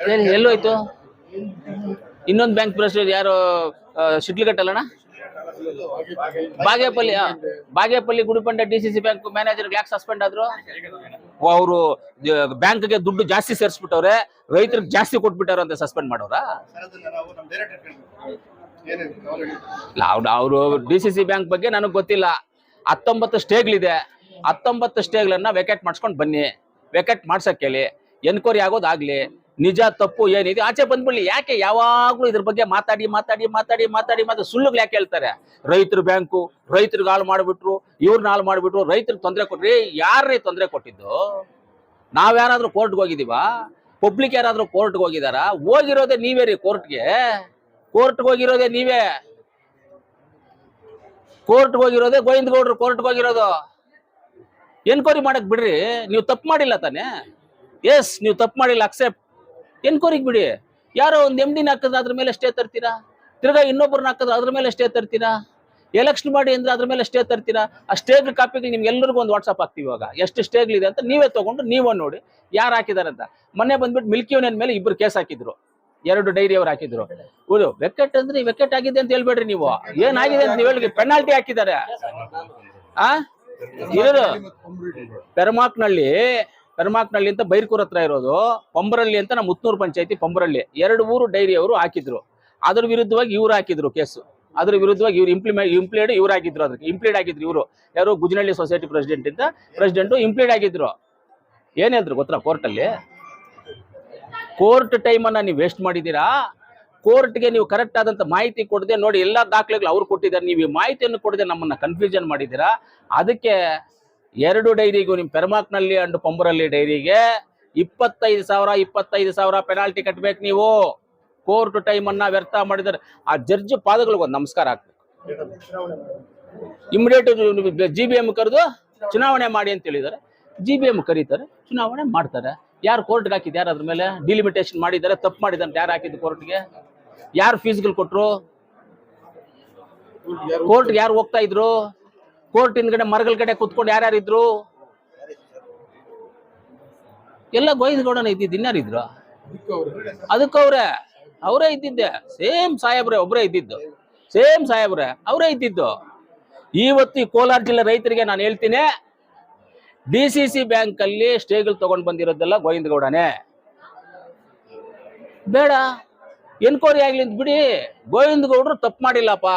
ಏನು ಎಲ್ಲೋಯ್ತು ಇನ್ನೊಂದು bank president ಯಾರು? ಶಿಡ್ಲಘಟ್ಟಲ್ಲಣ್ಣ? ಬಾಗೇಪಲ್ಲಿ ಆ, Bagepalli Gudibande D C C bank manager ಯಾಕೆ ಸಸ್ಪೆಂಡ್ ಆದ್ರು? ಅವರು ಬ್ಯಾಂಕ್ಗೆ ದುಡ್ಡು ಜಾಸ್ತಿ ಸೇರಿಸ್ಬಿಟ್ಟವ್ರೆ ರೈತರಿಗೆ ಜಾಸ್ತಿ ಕೊಟ್ಬಿಟ್ಟವ್ರ ಅಂತ ಸಸ್ಪೆಂಡ್ ಮಾಡೋರಾ? ಅವ್ರು ಅವರು ಡಿ ಸಿ ಸಿ ಬ್ಯಾಂಕ್ ಬಗ್ಗೆ ನನಗೆ ಗೊತ್ತಿಲ್ಲ. ಹತ್ತೊಂಬತ್ತು ಸ್ಟೇಗ್ಲಿದೆ. ಹತ್ತೊಂಬತ್ತು ಸ್ಟೇಗ್ಲನ್ನ ವೆಕೆಟ್ ಮಾಡಿಸ್ಕೊಂಡು ಬನ್ನಿ. ವೆಕೆಟ್ ಮಾಡ್ಸಕ್ಕೆ ಹೇಳಿ ಎನ್ಕ್ವೈರಿ ಆಗೋದಾಗ್ಲಿ ನಿಜ ತಪ್ಪು ಏನಿದೆ ಆಚೆ ಬಂದ್ಬಿಡ್ಲಿ. ಯಾಕೆ ಯಾವಾಗ್ಲೂ ಇದ್ರ ಬಗ್ಗೆ ಮಾತಾಡಿ ಮಾತಾಡಿ ಮಾತಾಡಿ ಮಾತಾಡಿ ಮತ್ತೆ ಸುಳ್ಳುಗಳು ಯಾಕೆ ಹೇಳ್ತಾರೆ? ರೈತರು ಬ್ಯಾಂಕು, ರೈತರಿಗೆ ಹಾಳು ಮಾಡಿಬಿಟ್ರು ಇವ್ರನ್ನ ಹಾಳು ಮಾಡಿಬಿಟ್ರು, ರೈತರಿಗೆ ತೊಂದರೆ ಕೊಟ್ರಿ. ಯಾರೇ ತೊಂದರೆ ಕೊಟ್ಟಿದ್ದು? ನಾವ್ಯಾರಾದ್ರೂ ಕೋರ್ಟ್ಗೆ ಹೋಗಿದೀವಾ ಪಬ್ಲಿಕ್ ಯಾರಾದ್ರೂ ಕೋರ್ಟ್ಗೆ ಹೋಗಿದಾರ ಹೋಗಿರೋದೇ ನೀವೇ ರೀ ಕೋರ್ಟ್ಗೆ. ಕೋರ್ಟ್ಗೆ ಹೋಗಿರೋದೇ ನೀವೇ. ಕೋರ್ಟ್ಗೆ ಹೋಗಿರೋದೇ ಗೋವಿಂದ ಗೌಡ್ರು ಕೋರ್ಟ್ಗೆ ಹೋಗಿರೋದು. ಎನ್ಕ್ವೈರಿ ಮಾಡಕ್ ಬಿಡ್ರಿ. ನೀವು ತಪ್ಪು ಮಾಡಿಲ್ಲ ತಾನೇ? ಎಸ್ ನೀವು ತಪ್ಪು ಮಾಡಿಲ್ಲ. ಅಕ್ಸೆಪ್ಟ್ ಎನ್ಕ್ವೈರಿಗೆ ಬಿಡಿ. ಯಾರೋ ಒಂದು ಎಂ ಡಿನ ಹಾಕಿದ್ರೆ ಅದ್ರ ಮೇಲೆ ಸ್ಟೇ ತರ್ತೀರಾ? ತಿರ್ಗಾ ಇನ್ನೊಬ್ಬರನ್ನ ಹಾಕಿದ್ರೆ ಅದ್ರ ಮೇಲೆ ಸ್ಟೇ ತರ್ತೀರಾ? ಎಲೆಕ್ಷನ್ ಮಾಡಿ ಅಂದ್ರೆ ಅದ್ರ ಮೇಲೆ ಸ್ಟೇ ತರ್ತೀರಾ? ಆ ಸ್ಟೇಗ್ ಕಾಪಿಗೆ ನಿಮ್ಗೆ ಎಲ್ಲರಿಗೂ ಒಂದು ವಾಟ್ಸಪ್ ಹಾಕ್ತೀವಿ ಇವಾಗ. ಎಷ್ಟು ಸ್ಟೇಗ್ಲಿದೆ ಅಂತ ನೀವೇ ತಗೊಂಡು ನೀವೇ ನೋಡಿ ಯಾರು ಹಾಕಿದಾರೆ ಅಂತ. ಮೊನ್ನೆ ಬಂದ್ಬಿಟ್ಟು ಮಿಲ್ಕಿ ಯೂನಿಯನ್ ಮೇಲೆ ಇಬ್ರು ಕೇಸ್ ಹಾಕಿದ್ರು. ಎರಡು ಡೈರಿ ಅವ್ರು ಹಾಕಿದ್ರು. ಹೌದು ವೆಕೆಟ್ ಅಂದ್ರೆ ವೆಕೆಟ್ ಆಗಿದೆ ಅಂತ ಹೇಳ್ಬೇಡ್ರಿ ನೀವು. ಏನಾಗಿದೆ ಅಂತ ನೀವು ಹೇಳಿ ಪೆನಾಲ್ಟಿ ಹಾಕಿದ್ದಾರೆ. ಆ? ಇರೋದು. ಪೆರ್ಮಾಕ್ನಳ್ಳಿ ಪೆರ್ಮಾಕ್ನಳ್ಳಿ ಅಂತ ಬೈರ್ಕೂರ್ ಹತ್ರ ಇರೋದು ಪಂಬರಳ್ಳಿ ಅಂತ ನಮ್ಮ ಮುತ್ನೂರು ಪಂಚಾಯತಿ ಪಂಬರಳ್ಳಿ ಎರಡು ಊರು ಡೈರಿ ಅವರು ಹಾಕಿದ್ರು. ಅದ್ರ ವಿರುದ್ಧವಾಗಿ ಇವ್ರು ಹಾಕಿದ್ರು ಕೇಸು. ಅದ್ರ ವಿರುದ್ಧವಾಗಿ ಇವ್ರು ಇಂಪ್ಲಿಮೆಂಟ್ ಇಂಪ್ಲೇಡ್ ಇವ್ರು ಹಾಕಿದ್ರು ಅದಕ್ಕೆ ಇಂಪ್ಲೀಡ್ ಆಗಿದ್ರು ಇವರು. ಯಾರು ಗುಜನಹಳ್ಳಿ ಸೊಸೈಟಿ ಪ್ರೆಸಿಡೆಂಟ್ ಇಂದ ಪ್ರೆಸಿಡೆಂಟ್ ಇಂಪ್ಲೀಡ್ ಆಗಿದ್ರು ಏನ್ ಹೇಳಿದ್ರು ಗೊತ್ತಾ ಕೋರ್ಟಲ್ಲಿ ಕೋರ್ಟ್ ಟೈಮನ್ನು ನೀವು ವೇಸ್ಟ್ ಮಾಡಿದ್ದೀರಾ? ಕೋರ್ಟ್ಗೆ ನೀವು ಕರೆಕ್ಟ್ ಆದಂತ ಮಾಹಿತಿ ಕೊಡದೆ ನೋಡಿ ಎಲ್ಲಾ ದಾಖಲೆಗಳು ಅವ್ರು ಕೊಟ್ಟಿದ್ದಾರೆ. ನೀವು ಈ ಮಾಹಿತಿಯನ್ನು ಕೊಡದೆ ನಮ್ಮನ್ನ ಕನ್ಫ್ಯೂಷನ್ ಮಾಡಿದ್ದೀರಾ? ಅದಕ್ಕೆ ಎರಡು ಡೈರಿಗೂ ನಿಮ್ಮ ಪೆರ್ಮಾಕ್ನಲ್ಲಿ ಅಂಡ್ ಪಂಬರಲ್ಲಿ ಡೈರಿಗೆ ಇಪ್ಪತ್ತೈದು ಸಾವಿರ ಇಪ್ಪತ್ತೈದು ಸಾವಿರ ಪೆನಾಲ್ಟಿ ಕಟ್ಬೇಕು ನೀವು. ಕೋರ್ಟ್ ಟೈಮನ್ನ ವ್ಯರ್ಥ ಮಾಡಿದರೆ ಆ ಜಡ್ಜ್ ಪಾದಗಳಿಗೆ ಒಂದು ನಮಸ್ಕಾರ ಹಾಕ್ಬೇಕು. ಇಮಿಡಿಯೇಟ್ ಜಿ ಬಿ ಎಂ ಕರೆದು ಚುನಾವಣೆ ಮಾಡಿ ಅಂತ ಹೇಳಿದ್ದಾರೆ. ಜಿ ಬಿ ಎಂ ಕರೀತಾರೆ, ಚುನಾವಣೆ ಮಾಡ್ತಾರೆ. ಯಾರು ಕೋರ್ಟ್ಗೆ ಹಾಕಿದ್ದು, ಯಾರು ಅದ್ರ ಮೇಲೆ ಡಿಲಿಮಿಟೇಷನ್ ಮಾಡಿದ್ದಾರೆ, ತಪ್ಪು ಮಾಡಿದ್ದಾರೆ ಯಾರು ಹಾಕಿದ್ದು ಕೋರ್ಟ್ಗೆ ಯಾರು ಫೀಸ್ಗಳು ಕೊಟ್ಟರು ಕೋರ್ಟ್ಗೆ ಯಾರು ಹೋಗ್ತಾ ಇದ್ರು? ಕೋರ್ಟ್ ಹಿಂದ್ಗಡೆ ಮರಗಳ ಕಡೆ ಕುತ್ಕೊಂಡು ಯಾರ್ಯಾರು ಇದ್ರು? ಎಲ್ಲ ಗೋವಿಂದಗೌಡನ ಇದ್ದಿದ್ದು ಇನ್ಯಾರಿದ್ರು ಅದಕ್ಕವ್ರೆ ಅವರೇ. ಇದ್ದಿದ್ದೆ. ಸೇಮ್ ಸಾಹೇಬ್ರೆ ಒಬ್ಬರೇ ಇದ್ದಿದ್ದು. ಸೇಮ್ ಸಾಹೇಬ್ರೆ ಅವರೇ ಇದ್ದಿದ್ದು. ಇವತ್ತು ಕೋಲಾರ ಜಿಲ್ಲೆ ರೈತರಿಗೆ ನಾನು ಹೇಳ್ತೀನಿ, ಡಿ ಸಿ ಸಿ ಬ್ಯಾಂಕ್ ಅಲ್ಲಿ ಸ್ಟೇಗಳು ತಗೊಂಡ್ ಬಂದಿರೋದೆಲ್ಲ ಗೋವಿಂದಗೌಡನೇ ಬೇಡ, ಎನ್ಕ್ವೈರಿ ಆಗ್ಲಿ ಅಂತ ಬಿಡಿ. ಗೋವಿಂದಗೌಡರು ತಪ್ಪು ಮಾಡಿಲ್ಲಪ್ಪ.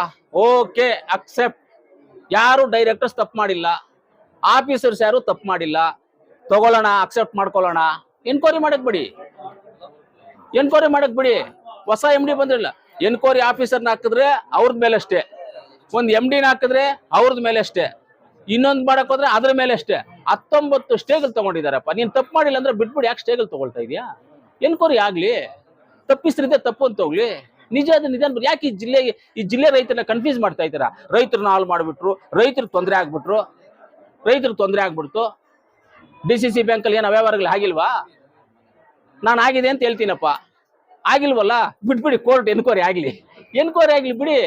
ಓಕೆ ಅಕ್ಸೆಪ್ಟ್ ಯಾರು ಡೈರೆಕ್ಟರ್ಸ್ ತಪ್ಪು ಮಾಡಿಲ್ಲ ಆಫೀಸರ್ಸ್ ಯಾರು ತಪ್ಪು ಮಾಡಿಲ್ಲ, ತಗೊಳ್ಳೋಣ ಅಕ್ಸೆಪ್ಟ್ ಮಾಡ್ಕೊಳ್ಳೋಣ ಎನ್ಕ್ವೈರಿ ಮಾಡಕ್ ಬಿಡಿ. ಎನ್ಕ್ವೈರಿ ಮಾಡಕ್ ಬಿಡಿ. ಹೊಸ ಎಂ ಡಿ ಬಂದ್ರಲ್ಲ ಎನ್ಕ್ವೈರಿ ಆಫೀಸರ್ನ ಹಾಕಿದ್ರೆ ಅವ್ರದ್ ಮೇಲೆ ಅಷ್ಟೇ. ಒಂದ್ ಎಂ ಡಿನ ಹಾಕಿದ್ರೆ ಅವ್ರದ್ ಮೇಲೆ ಅಷ್ಟೇ. ಇನ್ನೊಂದ್ ಮಾಡಕ್ ಹೋದ್ರೆ ಅದ್ರ ಮೇಲೆ ಅಷ್ಟೇ. ಹತ್ತೊಂಬತ್ತು ಸ್ಟೇಗಲ್ ತಗೊಂಡಿದಾರಪ್ಪ. ನೀನ್ ತಪ್ಪು ಮಾಡಿಲ್ಲ ಅಂದ್ರೆ ಬಿಟ್ಬಿಡಿ, ಯಾಕೆ ಸ್ಟೇಗಲ್ ತಗೊಳ್ತಾ ಇದೀಯಾ? ಎನ್ಕ್ವೈರಿ ಆಗ್ಲಿ. ತಪ್ಪಿಸ್ರಿದ್ದೆ ತಪ್ಪು ಅಂತ ಹೋಗ್ಲಿ. ನಿಜ ಅದು ನಿಜ ಬರ ಯಾಕೆ ಈ ಜಿಲ್ಲೆಗೆ ಈ ಜಿಲ್ಲೆ ರೈತರನ್ನ ಕನ್ಫ್ಯೂಸ್ ಮಾಡ್ತಾ ಇದ್ದೀರಾ? ರೈತರನ್ನ ಹಾಳು ಮಾಡಿಬಿಟ್ರು, ರೈತರು ತೊಂದರೆ ಆಗ್ಬಿಟ್ರು, ರೈತರು ತೊಂದರೆ ಆಗ್ಬಿಡ್ತು. ಡಿ ಸಿ ಸಿ ಬ್ಯಾಂಕಲ್ಲಿ ಏನು ವ್ಯವಹಾರಗಳು ಆಗಿಲ್ವಾ? ನಾನು ಆಗಿದೆ ಅಂತ ಹೇಳ್ತೀನಪ್ಪ. ಆಗಿಲ್ವಲ್ಲ? ಬಿಟ್ಬಿಡಿ ಕೋರ್ಟ್ ಎನ್ಕ್ವೈರಿ ಆಗಲಿ. ಎನ್ಕ್ವೈರಿ ಆಗಲಿ ಬಿಡಿ.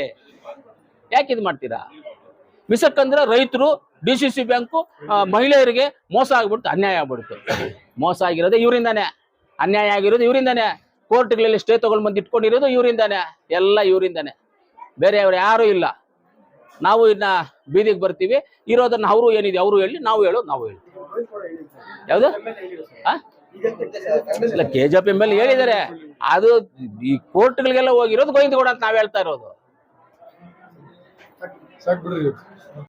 ಯಾಕೆ ಇದು ಮಾಡ್ತೀರಾ? ಮಿಸಕ್ಕಂದ್ರೆ ರೈತರು ಡಿ ಸಿ ಸಿ ಬ್ಯಾಂಕು ಮಹಿಳೆಯರಿಗೆ ಮೋಸ ಆಗ್ಬಿಡ್ತು, ಅನ್ಯಾಯ ಆಗ್ಬಿಡ್ತು. ಮೋಸ ಆಗಿರೋದೇ ಇವರಿಂದಾನೆ. ಅನ್ಯಾಯ ಆಗಿರೋದು ಇವರಿಂದಾನೆ. ಕೋರ್ಟ್ಗಳಲ್ಲಿ ಸ್ಟೇ ತಗೊಂಡ್ ಬಂದು ಇಟ್ಕೊಂಡಿರೋದು ಇವರಿಂದಾನೆ. ಎಲ್ಲ ಇವರಿಂದಾನೆ. ಬೇರೆ ಅವ್ರು ಯಾರೂ ಇಲ್ಲ. ನಾವು ಇನ್ನ ಬೀದಿಗೆ ಬರ್ತೀವಿ. ಇರೋದನ್ನ ಅವರು ಏನಿದೆ ಅವರು ಹೇಳಿ, ನಾವು ಹೇಳೋದು ನಾವು ಹೇಳ್ತೀವಿ. ಯಾವುದು? ಇಲ್ಲ K J P M L ಹೇಳಿದ್ದಾರೆ ಅದು ಈ ಕೋರ್ಟ್ಗಳಿಗೆಲ್ಲ ಹೋಗಿರೋದು ಗೋಯಿಂದ ಅಂತ ನಾವು ಹೇಳ್ತಾ ಇರೋದು.